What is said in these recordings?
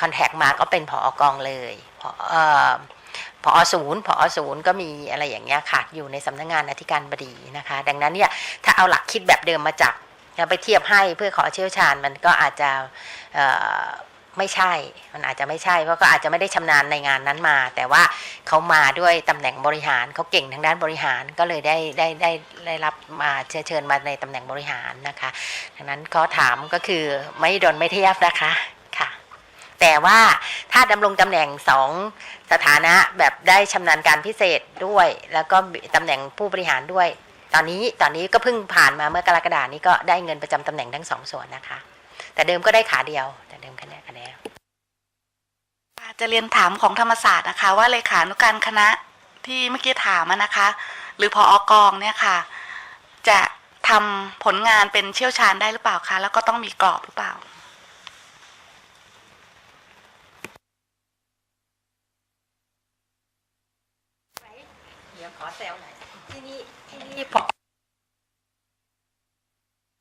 คอนแทคมาก็เป็นผอกองเลยผออออศูนย์ผอศูนย์ก็มีอะไรอย่างเงี้ยค่ะอยู่ในสำนักงานอธิการบดีนะคะ ดังนั้นเนี่ยถ้าเอาหลักคิดแบบเดิมมาจากแล้วไปเทียบให้เพื่อขอเชี่ยวชาญมันก็อาจจะไม่ใช่ มันอาจจะไม่ใช่เพราะก็อาจจะไม่ได้ชำนาญในงานนั้นมา แต่ว่าเขามาด้วยตำแหน่งบริหารเขาเก่งทางด้านบริหารก็เลยได้ได้ได้ได้รับมาเชิญเชิญมาในตำแหน่งบริหารนะคะดังนั้นข้อถามก็คือไม่ดนไม่เทียบนะคะ แต่ว่าถ้าดำรงตำแหน่งสองสถานะแบบได้ชำนาญการพิเศษด้วย แล้วก็ตำแหน่งผู้บริหารด้วย ตอนนี้ตอนนี้ก็เพิ่งผ่านมาเมื่อกรกฎานี้ก็ได้เงินประจำตำแหน่งทั้งสองส่วนนะคะ แต่เดิมก็ได้ขาเดียว แต่เดิมคะแนนคะแนนจะเรียนถามของธรรมศาสตร์นะคะ ว่าเลขานุการคณะที่เมื่อกี้ถามนะคะ หรือพออกองเนี่ยค่ะ จะทำผลงานเป็นเชี่ยวชาญได้หรือเปล่าคะแล้วก็ต้องมีกรอบหรือเปล่า เดี๋ยวขอแซวหน่อยที่นี่ที่นี่พอ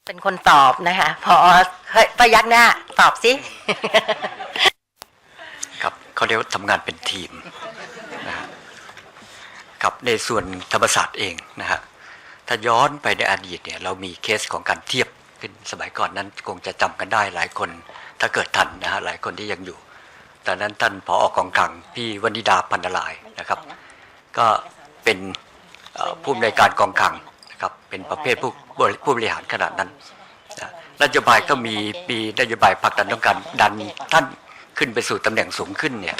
เป็นคนตอบนะคะพอเฮ้ยพยักหน้าตอบสิครับเขาเรียกว่าทำงานเป็นทีมนะฮะครับในส่วนธรรมศาสตร์เองนะฮะถ้าย้อนไปในอดีตเนี่ยเรามีเคสของการเทียบขึ้นสมัยก่อนนั้นคงจะจำกันได้หลายคน ถ้าเกิดทันนะฮะหลายคนที่ยังอยู่ตอนนั้นท่านผออกองคลังพี่วนิดาพันนลายนะครับ ก็เป็นเอ่อ ผู้อำนวยการกองคลังนะครับเป็นประเภทผู้บริผู้บริหารขนาดนั้นนโยบายก็มีมีนโยบายผลักดันต้องการดันท่านขึ้นไปสู่ตำแหน่งสูงขึ้นเนี่ย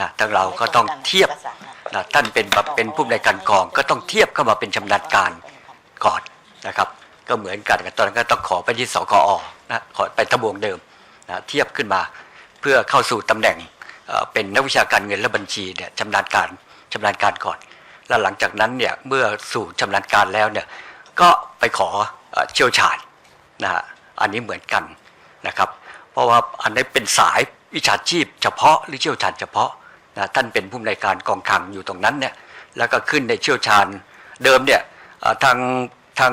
นะทางเราก็ต้องเทียบนะท่านเป็นแบบเป็นผู้อำนการกองก็ต้องเทียบเข้ามาเป็นชำนาญการก่อนนะครับ ก็เหมือนกันกับตอนนั้นก็ต้องขอไปที่สกอนะขอไปทบวงเดิมนะเทียบขึ้นมาเพื่อเข้าสู่ตำแหน่งเอ่อเป็นนักวิชาการเงินและบัญชีเนี่ยชำนาญการชำนาญการก่อน แล้วหลังจากนั้นเนี่ยเมื่อสู่ชำนาญการแล้วเนี่ยก็ไปขอเชี่ยวชาญนะฮะอันนี้เหมือนกันนะครับ เพราะว่าอันนี้เป็นสายวิชาชีพ เฉพาะหรือเชี่ยวชาญเฉพาะนะท่านเป็นผู้อำนวยการกองคลังอยู่ตรงนั้นเนี่ยแล้วก็ขึ้นในเชี่ยวชาญเดิมเนี่ยทางทาง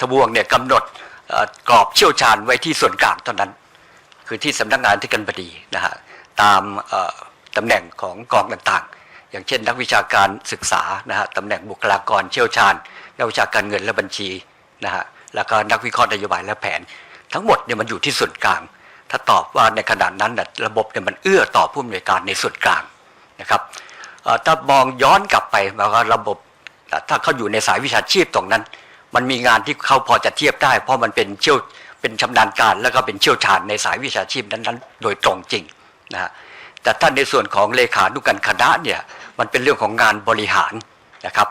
ทบวงเนี่ยกำหนดกรอบเชี่ยวชาญไว้ที่ส่วนกลางเท่านั้น คือที่สำนักงานที่กันบดีนะฮะตามตำแหน่งของกองต่าง อย่างเช่น นักวิชาการศึกษานะฮะตำแหน่งบุคลากรเชี่ยวชาญนักวิชาการเงินและบัญชีนะฮะแล้วก็นักวิเคราะห์นโยบายและแผน ทั้งหมดเนี่ยมันอยู่ที่ส่วนกลาง ถ้าตอบว่าในขณะนั้นนะระบบเนี่ยมันเอื้อต่อผู้อำนวยการในส่วนกลางนะครับถ้ามองย้อนกลับไปว่าระบบถ้าเขาอยู่ในสายวิชาชีพตรงนั้น มันมีงานที่เขาพอจะเทียบได้ เพราะมันเป็นเชี่ยวเป็นชำนาญการแล้วก็เป็นเชี่ยวชาญในสายวิชาชีพนั้นๆ โดยตรงจริงนะฮะแต่ถ้าในส่วนของเลขานุการคณะเนี่ย มันเป็นเรื่องของงานบริหารนะครับ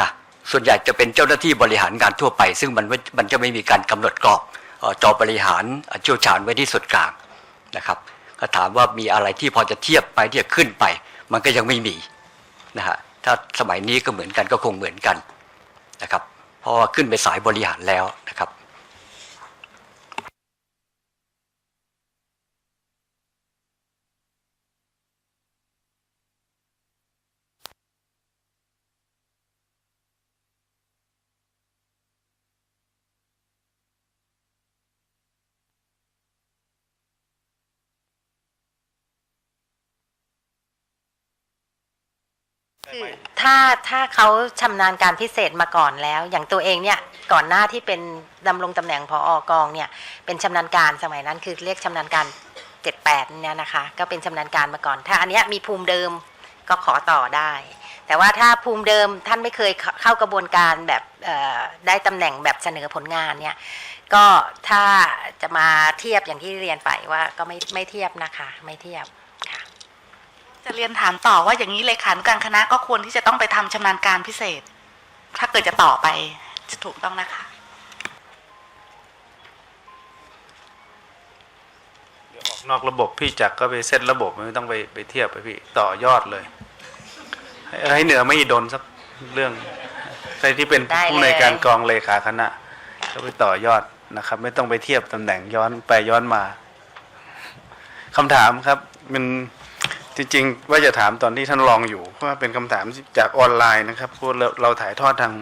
นะส่วนใหญ่จะเป็นเจ้าหน้าที่บริหารงานทั่วไป ซึ่งมันมันจะไม่มีการกำหนดกรอบเอ่อจอบริหารเอ่อเชี่ยวชาญไว้ที่ส่วนกลางนะครับก็ถามว่ามีอะไรที่พอจะเทียบไปที่จะขึ้นไป มันก็ยังไม่มีนะฮะถ้าสมัยนี้ก็เหมือนกันก็คงเหมือนกันนะครับเพราะว่าขึ้นไปสายบริหารแล้วนะ คือถ้าถ้าเขาชำนาญการพิเศษมาก่อนแล้ว อย่างตัวเองเนี่ยก่อนหน้าที่เป็นดำรงตำแหน่งพออกองเนี่ยเป็นชำนาญการสมัยนั้น คือเรียกชำนาญการเจ็ดแปดเนี่ยนะคะ ก็เป็นชำนาญการมาก่อน ถ้าอันเนี้ยมีภูมิเดิมก็ขอต่อได้ แต่ว่าถ้าภูมิเดิมท่านไม่เคยเข้าเข้ากระบวนการแบบเอ่อได้ตำแหน่งแบบเสนอผลงานเนี่ยก็ถ้าจะมาเทียบอย่างที่เรียนไปว่าก็ไม่ไม่เทียบนะคะ ไม่เทียบค่ะ จะเรียนถามต่อว่าอย่างนี้เลขานุการคณะก็ควรที่จะต้องไปทำชำนาญการพิเศษ ถ้าเกิดจะต่อไปจะถูกต้องนะคะเดี๋ยวออกนอกระบบพี่จักรก็ไปเซตระบบไม่ต้องไปไปเทียบไปพี่ต่อยอดเลย ให้ให้เหนือไม่โดนสักเรื่องใครที่เป็นได้เลยผู้ในวยการกองเลขาคณะก็ไปต่อยอดนะครับ ไม่ต้องไปเทียบตำแหน่งย้อนไปย้อนมาคำถามครับมัน จริงๆว่าจะถามตอนที่ท่านรองอยู่ เพราะว่าเป็นคำถามจากออนไลน์นะครับเพราะเราเราถ่ายทอดทาง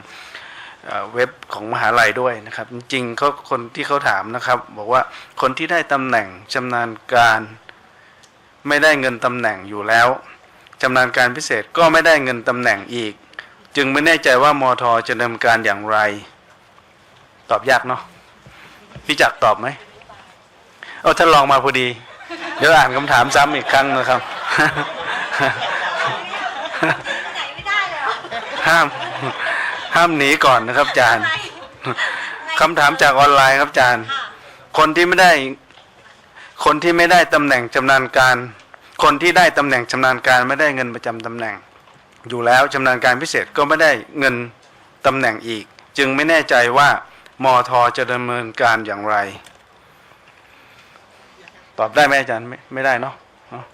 เว็บของมหาลัยด้วยนะครับ จริงๆเขาคนที่เขาถามนะครับ บอกว่าคนที่ได้ตำแหน่งชำนาญการ ไม่ได้เงินตำแหน่งอยู่แล้วชำนาญการพิเศษก็ไม่ได้เงินตำแหน่งอีก จึงไม่แน่ใจว่ามอทจะดำเนินการอย่างไร ตอบยากเนาะพี่จักรตอบไหมเอาท่านลองมาพอดี เดี๋ยวอ่านคำถามซ้ำอีกครั้งนะครับ ห้าม ห้ามหนีก่อนนะครับอาจารย์คำถามจากออนไลน์ครับอาจารย์ คนที่ไม่ได้ คนที่ไม่ได้ตำแหน่งชำนาญการ คนที่ได้ตำแหน่งชำนาญการไม่ได้เงินประจำตำแหน่ง อยู่แล้วชำนาญการพิเศษก็ไม่ได้เงินตำแหน่งอีก จึงไม่แน่ใจว่ามอทจะดำเนินการอย่างไร ตอบได้ไหมอาจารย์ไม่ไม่ได้เนาะเนาะ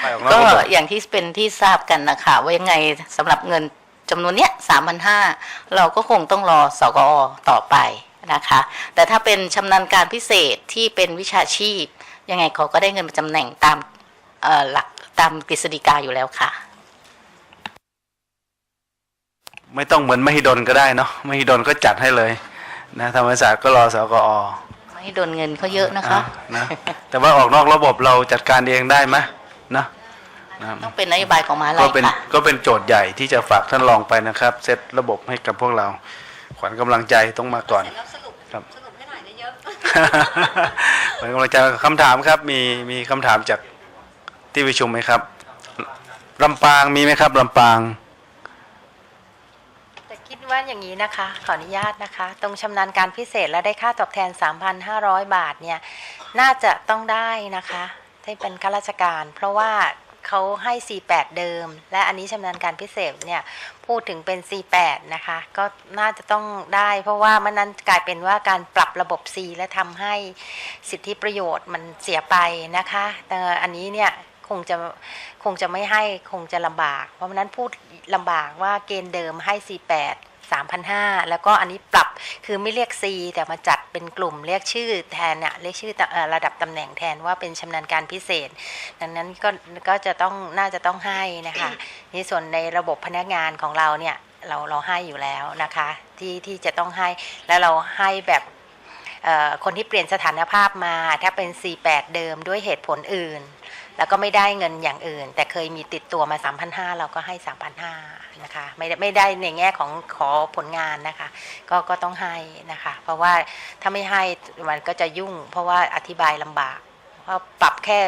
ไปออกนอกก็ระบบอย่างที่เป็นที่ทราบกันนะคะว่ายังไงสำหรับเงินจำนวนเนี้ยสามพันห้าเราก็คงต้องรอสกอต่อไปนะคะ แต่ถ้าเป็นชำนาญการพิเศษที่เป็นวิชาชีพ ยังไงเขาก็ได้เงินประจำแหน่งตามเอ่อหลักตามกฤษฎีกาอยู่แล้วค่ะ ไม่ต้องเหมือนมหิดลก็ได้เนาะมหิดลก็จัดให้เลย นะธรรมศาสตร์ก็รอสกอไม่ให้โดนเงินเขาเยอะนะคะนะแต่ว่าออกนอกระบบเราจัดการเองได้ไหมนะนะต้องเป็นนโยบายของมหาลัก็ยเป็นค่ะก็เป็นโจทย์ใหญ่ที่จะฝากท่านรองไปนะครับ เซตระบบให้กับพวกเรา ขวัญกำลังใจต้องมาก่อนครับสรุปให้หน่อยได้เยอะขวัญกำลังใจคำถามครับ มีมีคำถามจากที่ประชุมไหมครับลำปางมีไหมครับลำปางแต่คิด ว่าอย่างนี้นะคะ ขออนุญาตนะคะ ตรงชำนาญการพิเศษและได้ค่าตอบแทน 3,500 บาทเนี่ย น่าจะต้องได้นะคะที่เป็นข้าราชการ เพราะว่าเขาให้48เดิม และอันนี้ชำนาญการพิเศษเนี่ย พูดถึงเป็น48นะคะ ก็น่าจะต้องได้ เพราะว่ามันนั้นกลายเป็นว่าการปรับระบบ C และทำให้สิทธิประโยชน์มันเสียไปนะคะ แต่อันนี้เนี่ยคงจะคงจะไม่ให้คงจะลำบาก เพราะฉะนั้นพูดลำบากว่าเกณฑ์เดิมให้48 3,500 แล้วก็อันนี้ปรับคือไม่เรียก C แต่มาจัดเป็นกลุ่มเรียกชื่อแทนอะเรียกชื่อระดับตำแหน่งแทนว่าเป็นชำนาญการพิเศษ ดังนั้นก็ก็จะต้องน่าจะต้องให้นะคะนี่ส่วนในระบบพนักงานของเราเนี่ยเราเราให้อยู่แล้วนะคะที่ที่จะต้องให้แล้วเราให้แบบคนที่เปลี่ยนสถานภาพมาถ้าเป็น48เดิมด้วยเหตุผลอื่น แล้วก็ไม่ได้เงินอย่างอื่น แต่เคยมีติดตัวมา 3,500 เราก็ให้ 3,500 นะคะ ไม่ได้ไม่ได้ในแง่ของขอผลงานนะคะ ก็ก็ต้องให้นะคะ เพราะว่าถ้าไม่ให้มันก็จะยุ่ง เพราะว่าอธิบายลำบากเพราะปรับแค่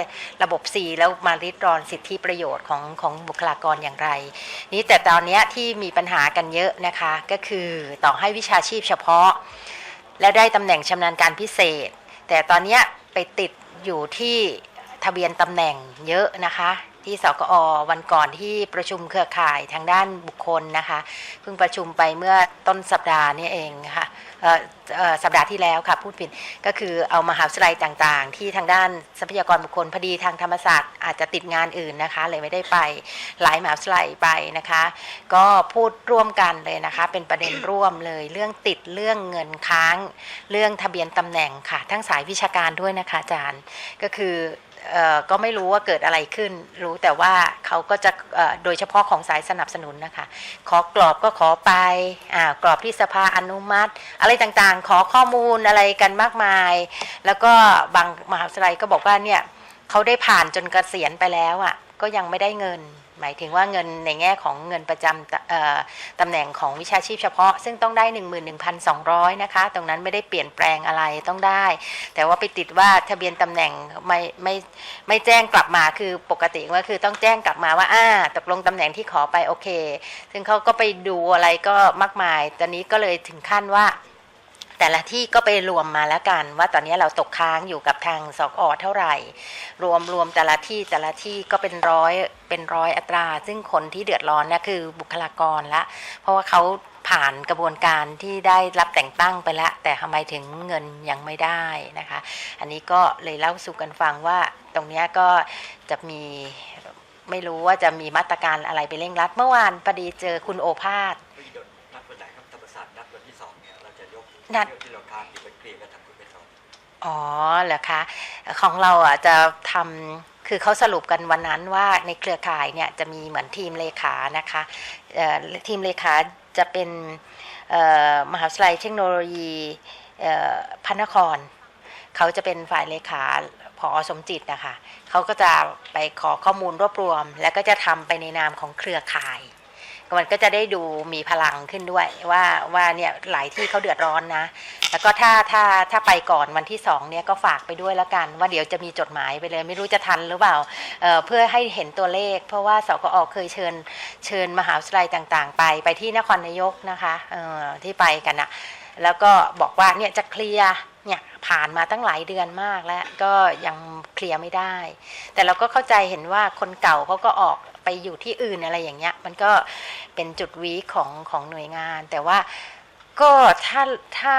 ระบบ C แล้วมาริดรอนสิทธิประโยชน์ของของบุคลากรอย่างไร นี่แต่ตอนนี้ที่มีปัญหากันเยอะนะคะ ก็คือต่อให้วิชาชีพเฉพาะ แล้วได้ตำแหน่งชำนาญการพิเศษ แต่ตอนนี้ไปติดอยู่ที่ ทะเบียนตำแหน่งเยอะนะคะ ที่สกอวันก่อนที่ประชุมเครือข่ายทางด้านบุคคลนะคะเพิ่งประชุมไปเมื่อต้นสัปดาห์นี้เองค่ะสัปดาห์ที่แล้วค่ะพูดผิดก็คือเอามาหาวิทยาลัยต่างๆ ที่ทางด้านทรัพยากรบุคคลพอดีทางธรรมศาสตร์อาจจะติดงานอื่นนะคะ เลยไม่ได้ไปหลายมหาวิทยาลัยไปนะคะ ก็พูดร่วมกันเลยนะคะ เป็นประเด็นร่วมเลย เรื่องติดเรื่องเงินค้าง เรื่องทะเบียนตำแหน่งค่ะ ทั้งสายวิชาการด้วยนะคะอาจารย์ก็คือ ก็ไม่รู้ว่าเกิดอะไรขึ้น รู้แต่ว่าเขาก็จะโดยเฉพาะของสายสนับสนุนนะคะ ขอกรอบก็ขอไปอกรอบที่สภาอนุมัติ อะไรต่างๆ ขอข้อมูลอะไรกันมากมาย แล้วก็บางมหาวิทยาลัยก็บอกว่าเนี่ยเขาได้ผ่านจนเกษียณไปแล้วอะก็ยังไม่ได้เงิน หมายถึงว่าเงินในแง่ของเงินประจำตำแหน่งของวิชาชีพเฉพาะ ซึ่งต้องได้ 11,200 นะคะ ตรงนั้นไม่ได้เปลี่ยนแปลงอะไรต้องได้ แต่ว่าไปติดว่าทะเบียนตำแหน่งไม่ไม่ไม่แจ้งกลับมาคือปกติก็คือต้องแจ้งกลับมาว่าอ่าตกลงตำแหน่งที่ขอไปโอเค ซึ่งเขาก็ไปดูอะไรก็มากมาย ตอนนี้ก็เลยถึงขั้นว่า แต่ละที่ก็ไปรวมมาแล้วกัน ว่าตอนนี้เราตกค้างอยู่กับทางสอกอเท่าไหร่ รวมรวมแต่ละที่แต่ละที่ก็เป็นร้อยเป็นร้อยอัตรา ซึ่งคนที่เดือดร้อนนี่คือบุคลากรละ เพราะว่าเขาผ่านกระบวนการที่ได้รับแต่งตั้งไปแล้ว แต่ทำไมถึงเงินยังไม่ได้นะคะ อันนี้ก็เลยเล่าสู่กันฟังว่าตรงนี้ก็จะมีไม่รู้ว่าจะมีมาตรการอะไรไปเร่งรัด เมื่อวานพอดีเจอคุณโอภาส นัดเรื่องที่เราค้างอยู่ไปเคลียร์กับทางคุณไปสอนอ๋อเหรอคะของเราอะจะทำคือเขาสรุปกันวันนั้นว่าในเครือข่ายเนี่ยจะมีเหมือนทีมเลขานะคะเอ่อทีมเลขาจะเป็นเอ่อมหาวิทยาลัยเทคโนโลยีเอ่อพระนคร เขาจะเป็นฝ่ายเลขาพอสมจิตนะคะเขาก็จะไปขอข้อมูลรวบรวม แล้วก็จะทำไปในนามของเครือข่าย มันก็จะได้ดูมีพลังขึ้นด้วยว่าว่าเนี่ยหลายที่เขาเดือดร้อนนะ แล้วก็ถ้าถ้าถ้าไปก่อนวันที่สองเนี่ยก็ฝากไปด้วยแล้วกัน ว่าเดี๋ยวจะมีจดหมายไปเลย ไม่รู้จะทันหรือเปล่าเเพื่อให้เห็นตัวเลข เพราะว่าสกอเคยเชิญเชิญมหาวิทยาลัยต่างๆ ไปไปที่นครนายกนะคะที่ไปกันนะแล้วก็บอกว่าเนี่ยจะเคลียร์เนี่ย ผ่านมาตั้งหลายเดือนมากแล้วก็ยังเคลียร์ไม่ได้ แต่เราก็เข้าใจเห็นว่าคนเก่าเขาก็ออกไปอยู่ที่อื่นอะไรอย่างเงี้ย มันก็เป็นจุดวีของของหน่วยงาน แต่ว่าก็ถ้าถ้า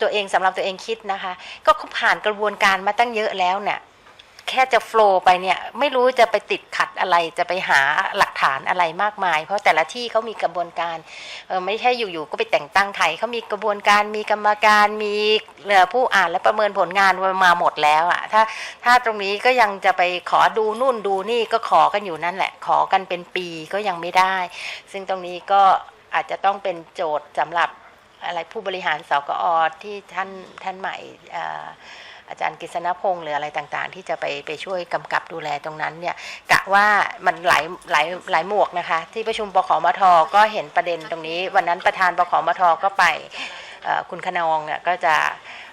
ตัวเองสำหรับตัวเองคิดนะคะ ก็ผ่านกระบวนการมาตั้งเยอะแล้วเนี่ย แค่จะโฟล์ไปเนี่ยไม่รู้จะไปติดขัดอะไรจะไปหาหลักฐานอะไรมากมาย เพราะแต่ละที่เขามีกระบวนการเออไม่ใช่อยู่ๆก็ไปแต่งตั้งใครเขามีกระบวนการมีกรรมการมีผู้อ่านและประเมินผลงานมาหมดแล้วอะถ้าถ้าตรงนี้ก็ยังจะไปขอดูนู่นดูนี่ก็ขอกันอยู่นั่นแหละ ขอกันเป็นปีก็ยังไม่ได้ ซึ่งตรงนี้ก็อาจจะต้องเป็นโจทย์สำหรับอะไรผู้บริหารสกอที่ท่านท่านใหม่ อาจารย์กฤษณพงศ์หรืออะไรต่างๆ ที่จะไปไปช่วยกำกับดูแลตรงนั้นเนี่ยกะว่ามันหลายหลายหลายหมวกนะคะ ที่ประชุมปขมทก็เห็นประเด็นตรงนี้ วันนั้นประธานปขมทก็ไปคุณคนองเนี่ยก็จะ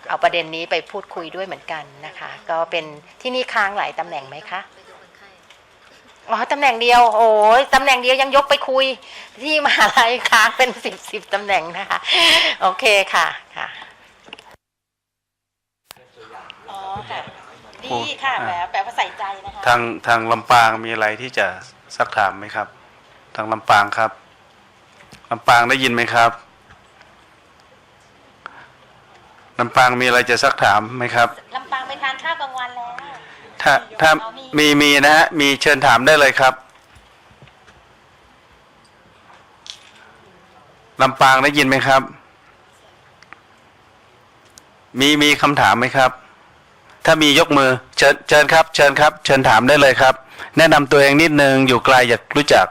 เอาประเด็นนี้ไปพูดคุยด้วยเหมือนกันนะคะ ก็เป็นที่นี่ค้างหลายตำแหน่งไหมคะอ๋อตำแหน่งเดียว โอ้ยตำแหน่งเดียวยังยกไปคุย ที่มหาลัยค้างเป็นสิบสิบตำแหน่งนะคะ โอเคค่ะค่ะ อ๋อ ค่ะดีค่ะแบบแบบว่าใส่ใจนะคะทางทางลำปางมีอะไรที่จะซักถามไหมครับ ทางลำปางครับลำปางได้ยินไหมครับลำปางมีอะไรจะซักถามไหมครับลำปางไปทานข้าวกลางวันแล้วถ้าถ้ามีมีนะฮะมีเชิญถามได้เลยครับลำปางได้ยินไหมครับ มีมีคำถามไหมครับ ถ้ามียกมือเชิญเชิญครับ เชิญครับ เชิญถามได้เลยครับ แนะนำตัวเองนิดนึงอยู่ไกลอยากรู้จัก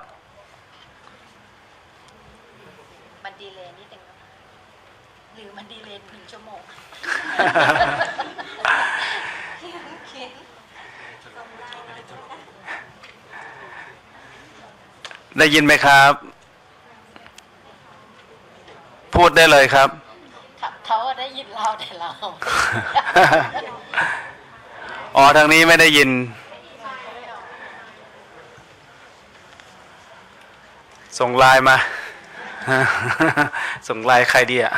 มันดีเลยนิดนึงนะคะหรือมันดีเลยหนึ่งชั่วโมงได้ยินไหมครับ พูดได้เลยครับ เขาได้ยินเราแต่เรา อ๋อทางนี้ไม่ได้ยิน ส่งไลน์มา ส่งไลน์ใครดีอะ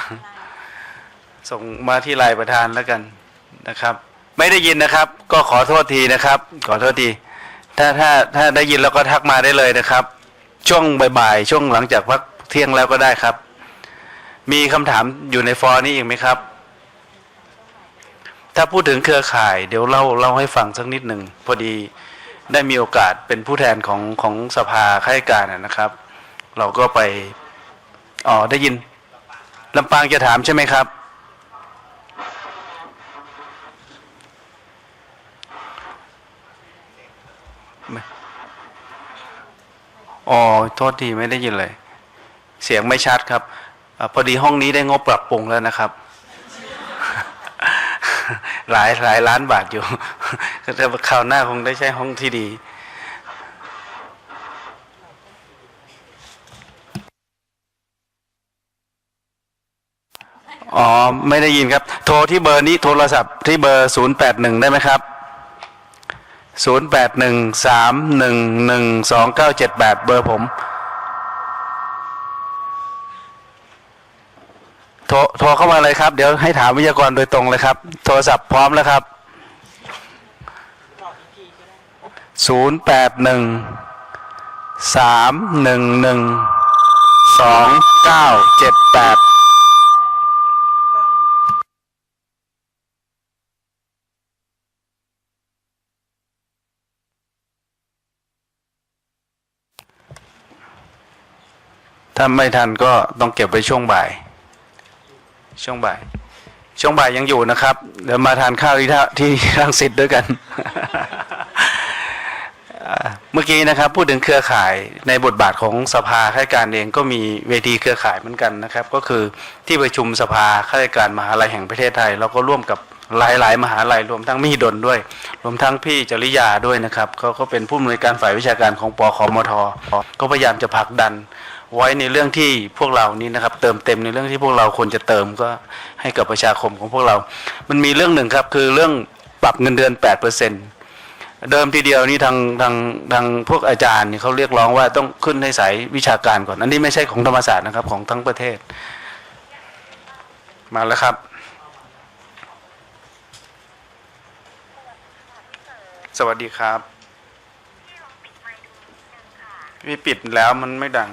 ส่งมาที่ไลน์ประธานแล้วกันนะครับ ไม่ได้ยินนะครับ ก็ขอโทษทีนะครับ ขอโทษที ถ้าถ้าถ้าได้ยินแล้วก็ทักมาได้เลยนะครับ ช่วงบ่ายๆช่วงหลังจากพักเที่ยงแล้วก็ได้ครับ มีคำถามอยู่ในฟอร์นี้อีกไหมครับ ถ้าพูดถึงเครือข่ายเดี๋ยวเล่าเล่าให้ฟังสักนิดหนึ่งพอดีได้มีโอกาสเป็นผู้แทนของของสภาข้าราชการนะนะครับ เราก็ไปอ๋อได้ยินลำปางจะถามใช่ไหมครับ อ๋อ โทษทีไม่ได้ยินเลย เสียงไม่ชัดครับอพอดีห้องนี้ได้งบปรับปรุงแล้วนะครับ หลายหลายล้านบาทอยู่แต่คราวหน้าคงได้ใช้ห้องที่ดีอ๋อ ไม่ได้ยินครับ โทรที่เบอร์นี้โทรศัพท์ที่เบอร์ศูนย์แปดหนึ่งได้ไหมครับศูนย์แปดหนึ่งสามหนึ่งหนึ่งสองเก้าเจ็ดแปดเบอร์ผม โท รโทรเข้ามาเลยครับ เดี๋ยวให้ถามวิทยากรโดยตรงเลยครับ โทรศัพท์พร้อมแล้วครับ ศูนย์แปดหนึ่งสามหนึ่งหนึ่งสองเก้าเจ็ดแปดถ้าไม่ทันก็ต้องเก็บไว้ช่วงบ่าย ช่วงบ่าย ช่วงบ่ายยังอยู่นะครับ เดี๋ยวมาทานข้าวที่ท่าที่รังสิตด้วยกัน เมื่อกี้นะครับ พูดถึงเครือข่ายในบทบาทของสภาข้าราชการเองก็มีเวทีเครือข่ายเหมือนกันนะครับ ก็คือที่ประชุมสภาข้าราชการมหาลัยแห่งประเทศไทย แล้วก็ร่วมกับหลายหลายมหาลัยรวมทั้งมิดลด้วย รวมทั้งพี่จริยาด้วยนะครับเขาก็เป็นผู้อำนวยการฝ่ายวิชาการของปอคมทก็พยายามจะผลักดัน ไว้ในเรื่องที่พวกเรานี่นะครับ เติมเต็มในเรื่องที่พวกเราควรจะเติมก็ให้กับประชาคมของพวกเรา มันมีเรื่องหนึ่งครับคือเรื่องปรับเงินเดือน8%เดิมทีเดียวนี่ทางทางทางพวกอาจารย์นี่เขาเรียกร้องว่าต้องขึ้นให้สายวิชาการก่อน อันนี้ไม่ใช่ของธรรมศาสตร์นะครับของทั้งประเทศ มาแล้วครับ สวัสดีครับ พี่ปิดแล้วมันไม่ดัง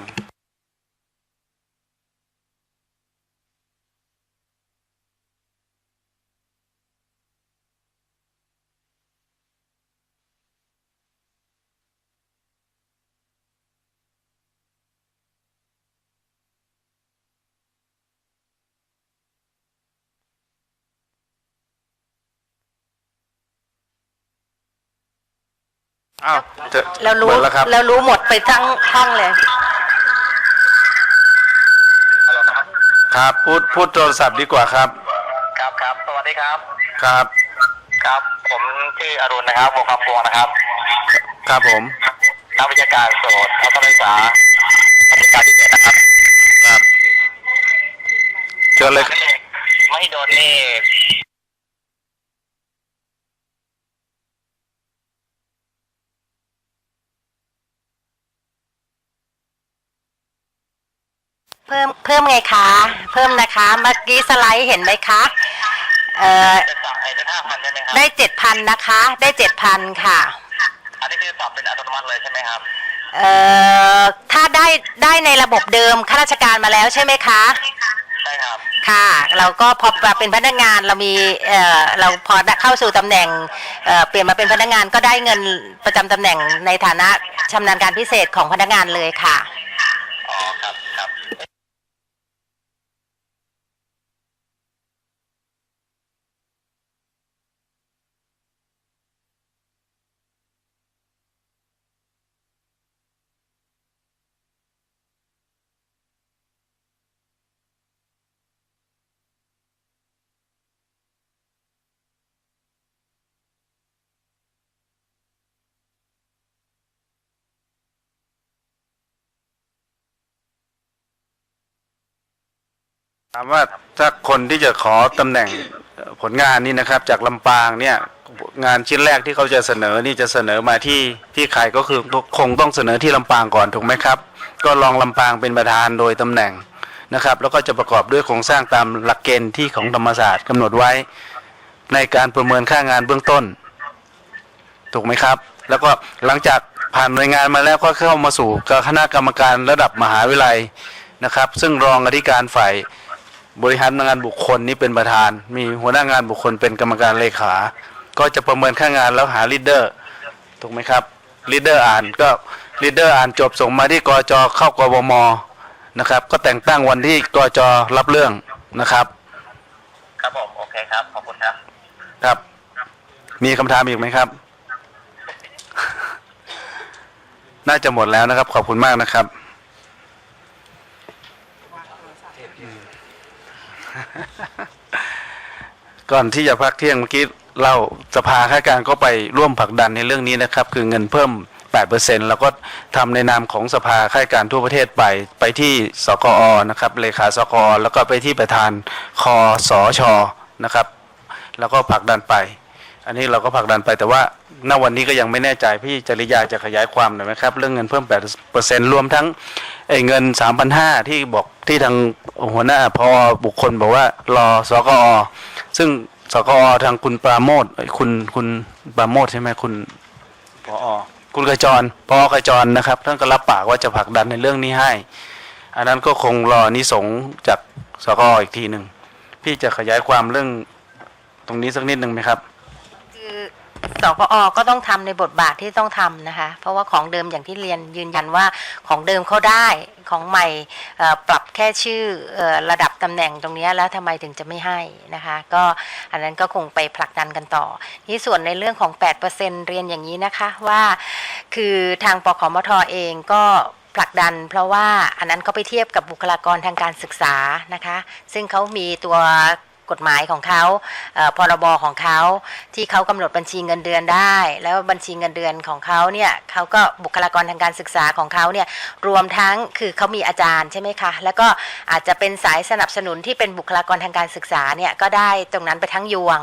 อ้าวเจอเรารู้เปิดแล้วครับ เรารู้หมดไปทั้งห้องเลยครับพูดพูดโทรศัพท์ดีกว่าครับ ครับครับ สวัสดีครับ ครับ ครับ ผมชื่ออรุณนะครับวงคำพวงนะครับ ครับผม นักวิชาการโสดนักศึกษาปฏิการพิเศษนะครับครับ เชิญเลยครับ ไม่โดนนี่ เพิ่มเพิ่มไงคะ เพิ่มนะคะเมื่อกี้สไลด์เห็นไหมคะเอ่อจะสั่งไอ้ได้ห้าพันใช่ไหมครับได้เจ็ดพันนะคะ ได้เจ็ดพันค่ะอันนี้คือปรับเป็นอัตโนมัติเลยใช่ไหมครับเอ่อถ้าได้ได้ในระบบเดิมข้าราชการมาแล้วใช่ไหมคะ ใช่ครับค่ะ เราก็พอมาเป็นพนักงานเรามีเอ่อเราพอเข้าสู่ตำแหน่งเอ่อเปลี่ยนมาเป็นพนักงานก็ได้เงินประจำตำแหน่งในฐานะชำนาญการพิเศษของพนักงานเลยค่ะ ถามว่าถ้าคนที่จะขอตำแหน่งผลงานนี่นะครับ จากลำปางเนี่ยงานชิ้นแรกที่เขาจะเสนอนี่จะเสนอมาที่ที่ใครก็คือคงต้องเสนอที่ลำปางก่อนถูกไหมครับ ก็ลองลำปางเป็นประธานโดยตำแหน่งนะครับ แล้วก็จะประกอบด้วยโครงสร้างตามหลักเกณฑ์ที่ของธรรมศาสตร์กำหนดไว้ ในการประเมินค่างานเบื้องต้น ถูกไหมครับ แล้วก็หลังจากผ่านหน่วยงานมาแล้วก็เข้ามาสู่คณะกรรมการระดับมหาวิทยาลัยนะครับ ซึ่งรองอธิการฝ่าย บริหารงานบุคคลนี้เป็นประธาน มีหัวหน้างานบุคคลเป็นกรรมการเลขา ก็จะประเมินค่างานแล้วหาลีดเดอร์ถูกไหมครับลีดเดอร์อ่านก็ลีดเดอร์อ่านจบส่งมาที่กจเข้ากบมนะครับก็แต่งตั้งวันที่กจรับเรื่องนะครับ ครับผมโอเคครับขอบคุณครับครับ มีคำถามอีกไหมครับ น่าจะหมดแล้วนะครับ ขอบคุณมากนะครับ ก่อนที่จะพักเที่ยงเมื่อกี้เล่าสภาข้าราชการก็ไปร่วมผลักดันในเรื่องนี้นะครับ คือเงินเพิ่ม 8%แล้วก็ทำในนามของสภาข้าราชการทั่วประเทศไป ไปที่สกอนะครับเลขาสกอแล้วก็ไปที่ประธานคอสอชนะครับ แล้วก็ผลักดันไป อันนี้เราก็ผลักดันไปแต่ว่าณวันนี้ก็ยังไม่แน่ใจพี่จริยาจะขยายความหน่อยไหมครับ เรื่องเงินเพิ่ม 8%รวมทั้งไอ้เงิน 3,500 ที่บอกที่ทางหัวหน้าพอบุคคลบอกว่ารอสกอ ซึ่งสกอทางคุณปราโมทคุณคุณปราโมทใช่ไหมคุณพอคุณกระจรพอกระจรนะครับ ท่านก็รับปากว่าจะผลักดันในเรื่องนี้ให้ อันนั้นก็คงรอนิสงจากสกออีกทีหนึ่งพี่จะขยายความเรื่องตรงนี้สักนิดหนึ่งไหมครับ คือสกอก็ต้องทำในบทบาทที่ต้องทำนะคะ เพราะว่าของเดิมอย่างที่เรียนยืนยันว่าของเดิมเขาได้ของใหม่ปรับแค่ชื่ออระดับตำแหน่งตรงนี้แล้วทำไมถึงจะไม่ให้นะคะ ก็อันนั้นก็คงไปผลักดันกันต่อที่ส่วนในเรื่องของ 8%เรียนอย่างนี้นะคะว่าคือทางปคมทเองก็ผลักดันเพราะว่าอันนั้นเขาไปเทียบกับบุคลากรทางการศึกษานะคะ ซึ่งเขามีตัว กฎหมายของเขาพรบของเขาที่เขากำหนดบัญชีเงินเดือนได้ แล้วบัญชีเงินเดือนของเขาเนี่ยเขาก็บุคลากรทางการศึกษาของเขาเนี่ยรวมทั้งคือเขามีอาจารย์ใช่ไหมคะ แล้วก็อาจจะเป็นสายสนับสนุนที่เป็นบุคลากรทางการศึกษาเนี่ยก็ได้ตรงนั้นไปทั้งยวง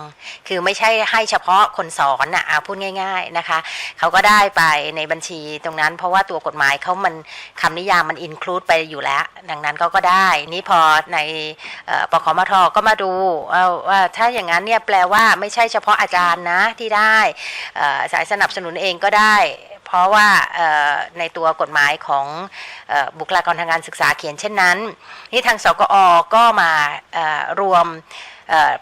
คือไม่ใช่ให้เฉพาะคนสอนอะพูดง่าย ๆนะคะ เขาก็ได้ไปในบัญชีตรงนั้น เพราะว่าตัวกฎหมายเขามันคำนิยามมันอินคลูดไปอยู่แล้ว ดังนั้นเขาก็ได้ นี่พอในออปคมทก็มาดูว่าถ้าอย่างนั้นเนี่ยแปลว่าไม่ใช่เฉพาะอาจารย์นะที่ได้สายสนับสนุนเองก็ได้ เพราะว่าในตัวกฎหมายของบุคลากรทางการศึกษาเขียนเช่นนั้น นี่ทางสกอก็มารวม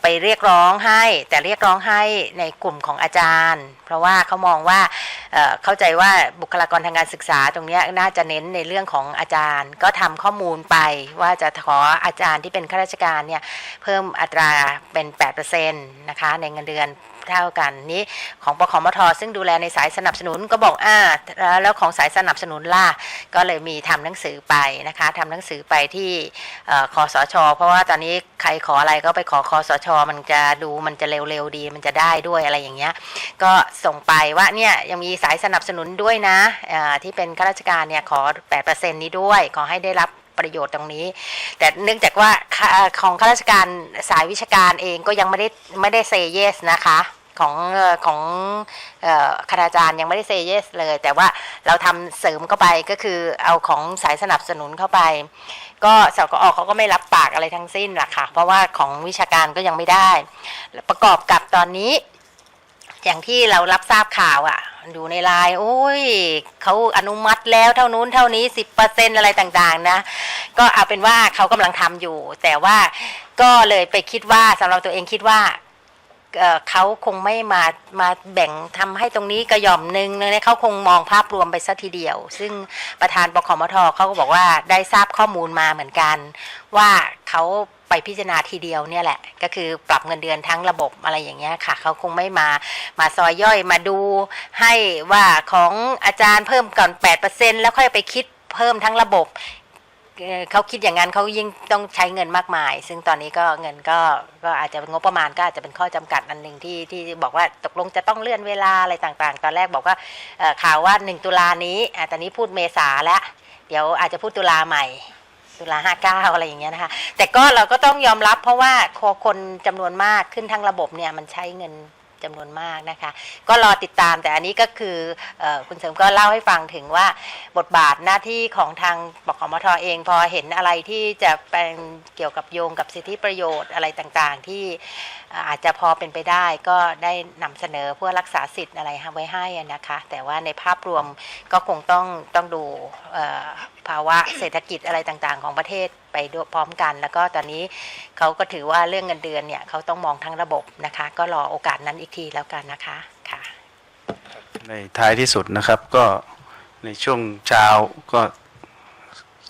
ไปเรียกร้องให้ แต่เรียกร้องให้ในกลุ่มของอาจารย์ เพราะว่าเขามองว่าเข้าใจว่าบุคลากรทางการศึกษาตรงนี้น่าจะเน้นในเรื่องของอาจารย์ ก็ทำข้อมูลไปว่าจะขออาจารย์ที่เป็นข้าราชการเนี่ยเพิ่มอัตราเป็น 8%นะคะในเงินเดือน เท่ากันนี้ของปคมทซึ่งดูแลในสายสนับสนุนก็บอกอ่าแล้วแล้วของสายสนับสนุนล่ะก็เลยมีทำหนังสือไปนะคะทำหนังสือไปที่เอ่อคอสช เพราะว่าตอนนี้ใครขออะไรก็ไปขอคอสช มันจะดูมันจะเร็วๆดี มันจะได้ด้วยอะไรอย่างเงี้ยก็ส่งไปว่าเนี่ยยังมีสายสนับสนุนด้วยนะที่เป็นข้าราชการเนี่ยขอ 8%นี้ด้วยขอให้ได้รับ ประโยชน์ตรงนี้ แต่เนื่องจากว่าของข้าราชการสายวิชาการเองก็ยังไม่ได้ไม่ได้เซเยสนะคะของของคณาจารย์ยังไม่ได้เซเยสเลย แต่ว่าเราทำเสริมเข้าไปก็คือเอาของสายสนับสนุนเข้าไป ก็สกอเขาก็ไม่รับปากอะไรทั้งสิ้นหรอกค่ะ เพราะว่าของวิชาการก็ยังไม่ได้ ประกอบกับตอนนี้ อย่างที่เรารับทราบข่าวอะ่ะดูในไลน์โอ้ยเขาอนุมัติแล้วเท่านู้นเท่านี้สิบเปอร์เซ็นอะไรต่างๆ นะ ก็เอาเป็นว่าเขากำลังทำอยู่ แต่ว่าก็เลยไปคิดว่าสำหรับตัวเองคิดว่าเขาคงไม่มามาแบ่งทำให้ตรงนี้กระย่อมหนึ่งเลยนะเขาคงมองภาพรวมไปซะทีเดียว ซึ่งประธานปคมทเขาก็บอกว่าได้ทราบข้อมูลมาเหมือนกัน ว่าเขา ไปพิจารณาทีเดียวเนี่ยแหละ ก็คือปรับเงินเดือนทั้งระบบอะไรอย่างเงี้ยค่ะ เขาคงไม่มามาซอยย่อยมาดูให้ว่าของอาจารย์เพิ่มก่อน 8%แล้วค่อยไปคิดเพิ่มทั้งระบบเขาคิดอย่างนั้นเขายิ่งต้องใช้เงินมากมาย ซึ่งตอนนี้ก็เงินก็ก็อาจจะงบประมาณก็อาจจะเป็นข้อจำกัดอันหนึ่งที่ที่บอกว่าตกลงจะต้องเลื่อนเวลาอะไรต่างๆ ตอนแรกบอกว่าข่าวว่า 1 ตุลานี้ตอนนี้พูดเมษาแล้ว เดี๋ยวอาจจะพูดตุลาใหม่ ตุลาห้าเก้าอะไรอย่างเงี้ยนะคะ แต่ก็เราก็ต้องยอมรับเพราะว่าคนจำนวนมากขึ้นทั้งระบบเนี่ยมันใช้เงินจำนวนมากนะคะ ก็รอติดตามแต่อันนี้ก็คืออคุณเสริมก็เล่าให้ฟังถึงว่าบทบาทหน้าที่ของทางบกมทเองพอเห็นอะไรที่จะเป็นเกี่ยวกับโยงกับสิทธิประโยชน์อะไรต่างๆ ที่อาจจะพอเป็นไปได้ก็ได้นำเสนอเพื่อรักษาสิทธิ์อะไรไว้ให้นะคะ แต่ว่าในภาพรวมก็คงต้องต้องดูภาวะเศรษฐกิจอะไรต่างๆ ของประเทศไปด้วยพร้อมกัน แล้วก็ตอนนี้เขาก็ถือว่าเรื่องเงินเดือนเนี่ยเขาต้องมองทั้งระบบนะคะ ก็รอโอกาสนั้นอีกทีแล้วกันนะคะค่ะ ในท้ายที่สุดนะครับก็ในช่วงเช้าก็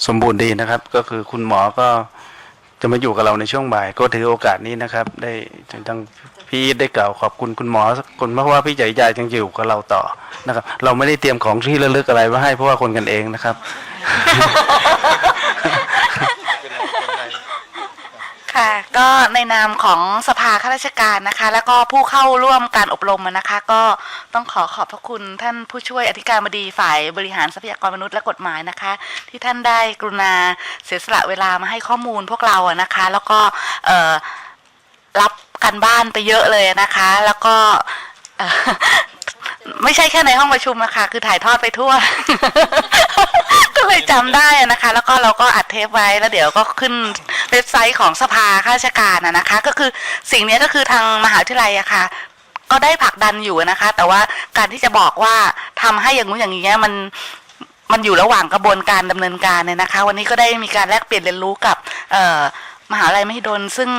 สมบูรณ์ดีนะครับ ก็คือคุณหมอก็ จะมาอยู่กับเราในช่วงบ่าย ก็ถือโอกาสนี้นะครับ ได้ทางพี่ได้กล่าวขอบคุณคุณหมอสักคนเพราะว่าพี่ใหญ่ใหญ่ยังอยู่กับเราต่อนะครับ เราไม่ได้เตรียมของที่ระลึกอะไรมาให้เพราะว่าคนกันเองนะครับ ค่ะ ก็ในนามของสภาข้าราชการนะคะ แล้วก็ผู้เข้าร่วมการอบรมนะคะ ก็ต้องขอขอบพระคุณท่านผู้ช่วยอธิการบดีฝ่ายบริหารทรัพยากรมนุษย์และกฎหมายนะคะ ที่ท่านได้กรุณาเสียสละเวลามาให้ข้อมูลพวกเราอะนะคะ แล้วก็รับกันบ้านไปเยอะเลยนะคะ แล้วก็ ไม่ใช่แค่ในห้องประชุมนะคะคือถ่ายทอดไปทั่ว ก็เลยจำได้นะคะ แล้วก็เราก็อัดเทปไว้แล้วเดี๋ยวก็ขึ้นเว็บไซต์ของสภาข้าราชการอะนะคะ ก็คือสิ่งนี้ก็คือทางมหาวิทยาลัยอะค่ะก็ได้ผลักดันอยู่นะคะ แต่ว่าการที่จะบอกว่าทำให้อย่างงู้นอย่างนี้มันมันอยู่ระหว่างกระบวนการดำเนินการเนี่ยนะคะ วันนี้ก็ได้มีการแลกเปลี่ยนเรียนรู้กับเมหาวิทยาลัยมหิดลซึ่ง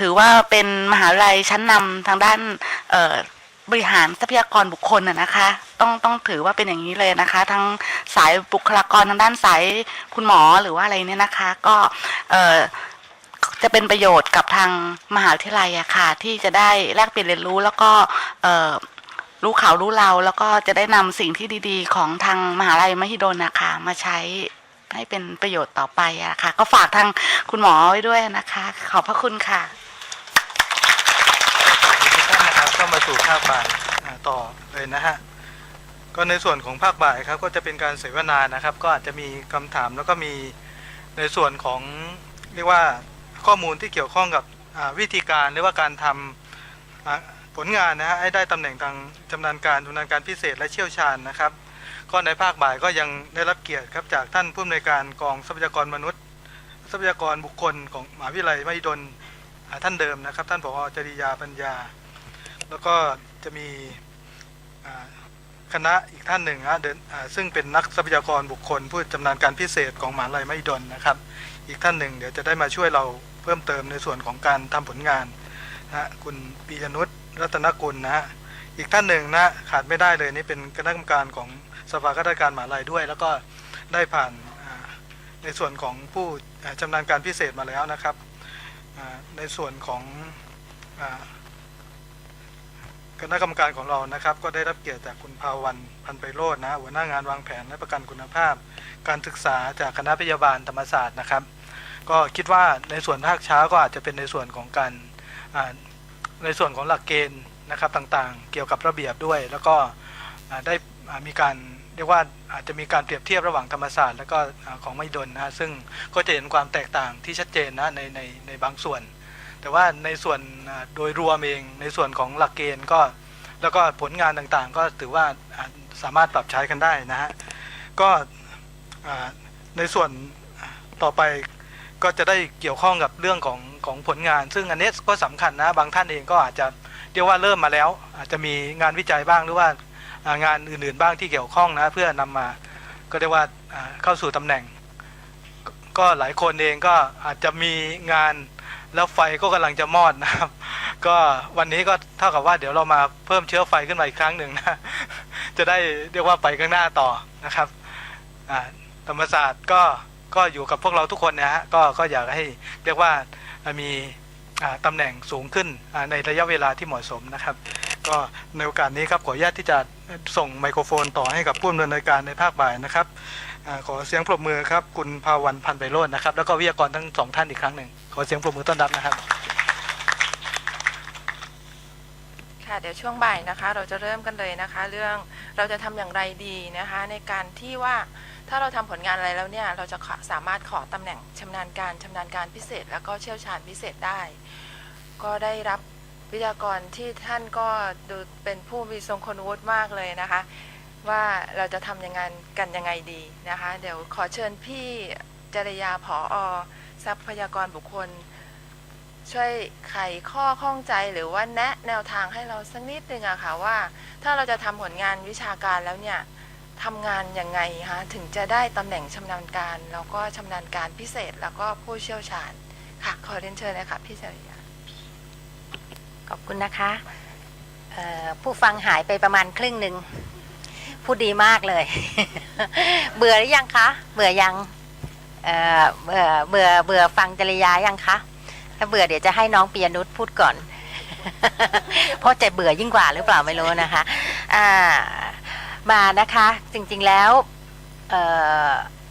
ถือว่าเป็นมหาวิทยาลัยชั้นนำทางด้านเบริหารทรัพยากรบุคคลนะนะคะ ต้องต้องถือว่าเป็นอย่างนี้เลยนะคะ ทั้งสายบุคลากรทางด้านสายคุณหมอหรือว่าอะไรเนี่ยนะคะ ก็เอ่อจะเป็นประโยชน์กับทางมหาวิทยาลัยอะค่ะ ที่จะได้แลกเปลี่ยนเรียนรู้แล้วก็เอ่อรู้ข่าวรู้เรา แล้วก็จะได้นำสิ่งที่ดีๆ ของทางมหาลัยมหิดลนะคะมาใช้ให้เป็นประโยชน์ต่อไปอะค่ะ ก็ฝากทางคุณหมอไว้ด้วยนะคะ ขอบพระคุณค่ะ มาสู่ภาคบ่ายต่อเลยนะฮะก็ในส่วนของภาคบ่ายครับก็จะเป็นการเสวนานะครับ ก็อาจจะมีคำถามแล้วก็มีในส่วนของเรียกว่าข้อมูลที่เกี่ยวข้องกับวิธีการหรือว่าการทำอ่าผลงานนะฮะให้ได้ตำแหน่งทางชำนาญการชำนาญการพิเศษและเชี่ยวชาญนะครับ ก็ในภาคบ่ายก็ยังได้รับเกียรติครับจากท่านผู้อำนวยการกองทรัพยากรมนุษย์ ทรัพยากรบุคคลของมหาวิทยาลัยมหิดลท่านเดิมนะครับ ท่านผอจริยาปัญญา แล้วก็จะมีคณะอีกท่านหนึ่งฮะเดินซึ่งเป็นนักทรัพยากรบุคคล ผู้ชำนาญการพิเศษของมหาลัยมหิดลนะครับ อีกท่านหนึ่งเดี๋ยวจะได้มาช่วยเราเพิ่มเติมในส่วนของการทำผลงานนะคุณปียนุชรัตนกุลนะฮะอีกท่านหนึ่งนะขาดไม่ได้เลยนี่เป็นคณะกรรมการของสภาข้าราชการมหาลัยด้วย แล้วก็ได้ผ่านในส่วนของผู้อ่าชำนาญการพิเศษมาแล้วนะครับในส่วนของ คณะกรรมการของเรานะครับ ก็ได้รับเกียรติจากคุณภาวันพันไปโรจน์นะหัวหน้างานวางแผนและประกันคุณภาพ การศึกษาจากคณะพยาบาลธรรมศาสตร์นะครับ ก็คิดว่าในส่วนภาคเช้าก็อาจจะเป็นในส่วนของการในส่วนของหลักเกณฑ์นะครับต่างๆ เกี่ยวกับระเบียบด้วย แล้วก็ได้มีการเรียกว่าอาจจะมีการเปรียบเทียบระหว่างธรรมศาสตร์ และก็ของไม่ดลนะซึ่งก็จะเห็นความแตกต่างที่ชัดเจนนะในในในบางส่วน แต่ว่าในส่วนโดยรวมเองในส่วนของหลักเกณฑ์ก็แล้วก็ผลงานต่างๆ ก็ถือว่าสามารถปรับใช้กันได้นะฮะก็ในส่วนต่อไปก็จะได้เกี่ยวข้องกับเรื่องของของผลงาน ซึ่งอันนี้ก็สำคัญนะบางท่านเองก็อาจจะเรียกว่าเริ่มมาแล้ว อาจจะมีงานวิจัยบ้างหรือว่างานอื่นๆบ้างที่เกี่ยวข้องนะเพื่อนำมาก็เรียกว่าอ่าเข้าสู่ตำแหน่ง ก็หลายคนเองก็อาจจะมีงาน แล้วไฟก็กำลังจะมอดนะครับ ก็วันนี้ก็เท่ากับว่าเดี๋ยวเรามาเพิ่มเชื้อไฟขึ้นมาอีกครั้งหนึ่งนะ จะได้เรียกว่าไปข้างหน้าต่อนะครับธรรมศาสตร์ก็ก็อยู่กับพวกเราทุกคนนะฮะก็ก็อยากให้เรียกว่ามีอ่าตำแหน่งสูงขึ้นในระยะเวลาที่เหมาะสมนะครับ ก็ในโอกาสนี้ครับขออนุญาตที่จะส่งไมโครโฟนต่อให้กับผู้ดำเนินรายการในภาคบ่ายนะครับ ขอเสียงปรบมือครับคุณภาวันพันไพโรจน์นะครับแล้วก็วิทยากรทั้งสองท่านอีกครั้งหนึ่งขอเสียงปรบมือต้อนรับนะครับ ค่ะเดี๋ยวช่วงบ่ายนะคะ เราจะเริ่มกันเลยนะคะ เรื่องเราจะทำอย่างไรดีนะคะ ในการที่ว่าถ้าเราทำผลงานอะไรแล้วเนี่ยเราจะสามารถขอตำแหน่งชำนาญการชำนาญการพิเศษ แล้วก็เชี่ยวชาญพิเศษได้ ก็ได้รับวิทยากรที่ท่านก็ดูเป็นผู้มีทรงคุณวุฒิมากเลยนะคะ ว่าเราจะทำยังไงกันยังไงดีนะคะ เดี๋ยวขอเชิญพี่จริยาผออทรัพยากรบุคคล ช่วยไขข้อข้องใจหรือว่าแนะแนวทางให้เราสักนิดนึงอะค่ะว่า ถ้าเราจะทำผลงานวิชาการแล้วเนี่ยทำงานยังไงคะถึงจะได้ตำแหน่งชำนาญการ แล้วก็ชำนาญการพิเศษแล้วก็ผู้เชี่ยวชาญค่ะขอเรียนเชิญเลยค่ะพี่จริยาขอบคุณนะคะผู้ฟังหายไปประมาณครึ่งหนึ่ง พูดดีมากเลย เบื่อหรือยังคะ เบื่อยังเออเบื่อเบื่อเบื่อฟังจริยายังคะ ถ้าเบื่อเดี๋ยวจะให้น้องปียนุชพูดก่อน เพราะใจเบื่อยิ่งกว่าหรือเปล่าไม่รู้นะคะอ่ามานะคะ จริงๆแล้ว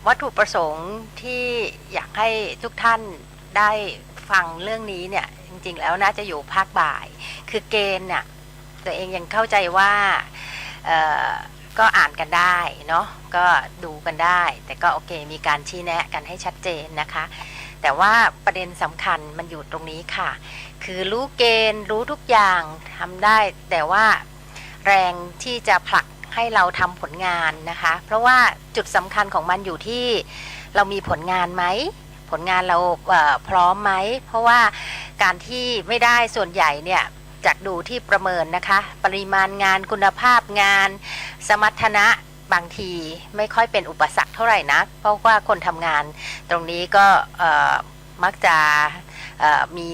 วัตถุประสงค์ที่อยากให้ทุกท่านได้ฟังเรื่องนี้เนี่ยจริง ๆ แล้วน่าจะอยู่ภาคบ่าย คือเกณฑ์น่ะตัวเองยังเข้าใจว่า ก็อ่านกันได้เนาะก็ดูกันได้ แต่ก็โอเคมีการชี้แนะกันให้ชัดเจนนะคะ แต่ว่าประเด็นสำคัญมันอยู่ตรงนี้ค่ะ คือรู้เกณฑ์รู้ทุกอย่างทำได้ แต่ว่าแรงที่จะผลักให้เราทำผลงานนะคะ เพราะว่าจุดสำคัญของมันอยู่ที่เรามีผลงานไหมผลงานเราพร้อมไหมเพราะว่าการที่ไม่ได้ส่วนใหญ่เนี่ย จากดูที่ประเมินนะคะ ปริมาณงานคุณภาพงาน สมรรถนะบางทีไม่ค่อยเป็นอุปสรรคเท่าไหร่นะเพราะว่าคนทำงาน ตรงนี้ก็มักจะมี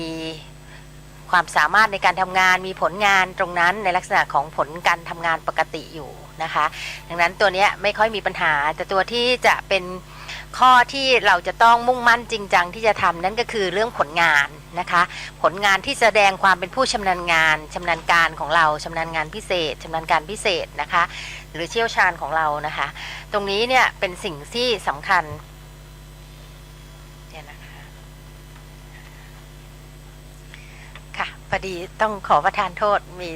ความสามารถในการทำงานมีผลงานตรงนั้นในลักษณะของผลการทำงานปกติอยู่นะคะ ดังนั้นตัวนี้ไม่ค่อยมีปัญหา แต่ตัวที่จะเป็น ข้อที่เราจะต้องมุ่งมั่นจริงจังที่จะทำนั่นก็คือเรื่องผลงานนะคะ ผลงานที่แสดงความเป็นผู้ชำนาญงานชำนาญการของเราชำนาญงานพิเศษชำนาญการพิเศษนะคะ หรือเชี่ยวชาญของเรานะคะ ตรงนี้เนี่ยเป็นสิ่งที่สำคัญเนี่ยนะคะค่ะพอดีต้องขอประทานโทษมี